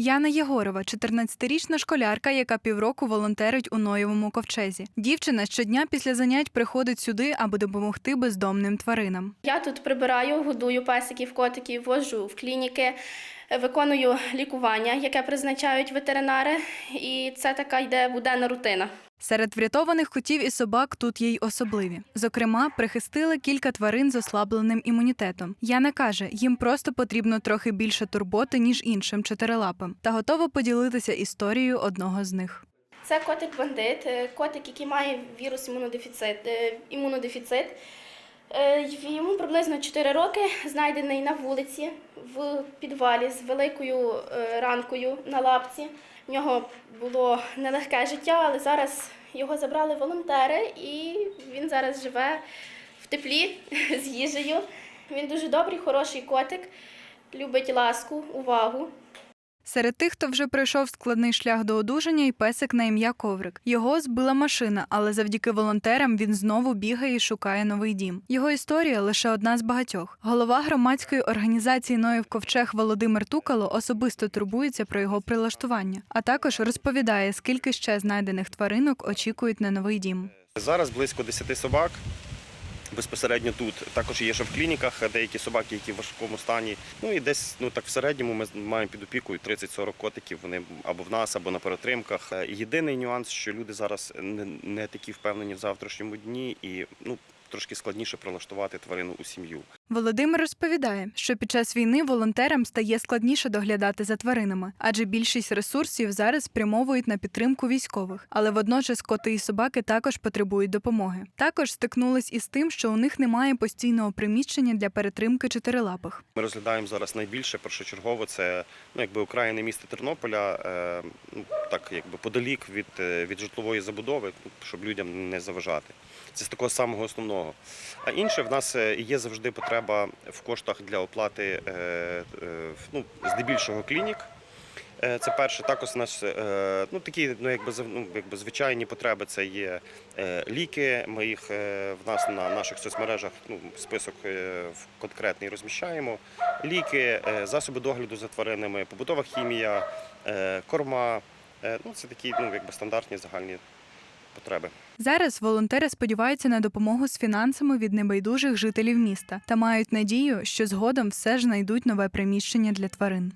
Яна Єгорова, 14-річна школярка, яка півроку волонтерить у Ноєвому ковчезі. Дівчина щодня після занять приходить сюди, аби допомогти бездомним тваринам. Я тут прибираю, годую песиків, котиків, вожу в клініки, виконую лікування, яке призначають ветеринари, і це така йде буденна рутина. Серед врятованих котів і собак тут є й особливі. Зокрема, прихистили кілька тварин з ослабленим імунітетом. Яна каже, їм просто потрібно трохи більше турботи, ніж іншим чотирилапим, та готова поділитися історією одного з них. Це котик-бандит, е, котик, який має вірус імунодефіцит. е, імунодефіцит. Е, Йому приблизно 4 роки, знайдений на вулиці в підвалі з великою е, ранкою на лапці. В нього було нелегке життя, але зараз його забрали волонтери, і він зараз живе в теплі з їжею. Він дуже добрий, хороший котик, любить ласку, увагу. Серед тих, хто вже пройшов складний шлях до одужання, і песик на ім'я Коврик. Його збила машина, але завдяки волонтерам він знову бігає і шукає новий дім. Його історія лише одна з багатьох. Голова громадської організації Ноїв Ковчег Володимир Тукало особисто турбується про його прилаштування, а також розповідає, скільки ще знайдених тваринок очікують на новий дім. Зараз близько 10 собак. Безпосередньо тут також є ще в клініках деякі собаки, які в важкому стані. Ну і десь ну так в середньому ми маємо під опікою 30-40 котиків. Вони або в нас, або на перетримках. Е, Єдиний нюанс, що люди зараз не, такі впевнені в завтрашньому дні, і ну трошки складніше прилаштувати тварину у сім'ю. Володимир розповідає, що під час війни волонтерам стає складніше доглядати за тваринами, адже більшість ресурсів зараз спрямовують на підтримку військових, але водночас коти і собаки також потребують допомоги. Також стикнулись із тим, що у них немає постійного приміщення для перетримки чотирилапих. Ми розглядаємо зараз найбільше першочергово це ну якби окраїни міста Тернополя, е, ну так якби подалік від, е, від житлової забудови, щоб людям не заважати. Це з такого самого основного. А інше в нас е, є завжди потреба в коштах для оплати е, е, ну, здебільшого клінік. Е, Це перше, також у нас ну, такі ну, якби, ну, якби звичайні потреби це є ліки. Ми їх в нас на наших соцмережах ну, список конкретний розміщаємо. Ліки, засоби догляду за тваринами, побутова хімія, корма. Ну, це такі ну, якби стандартні загальні потреби. Зараз волонтери сподіваються на допомогу з фінансами від небайдужих жителів міста та мають надію, що згодом все ж знайдуть нове приміщення для тварин.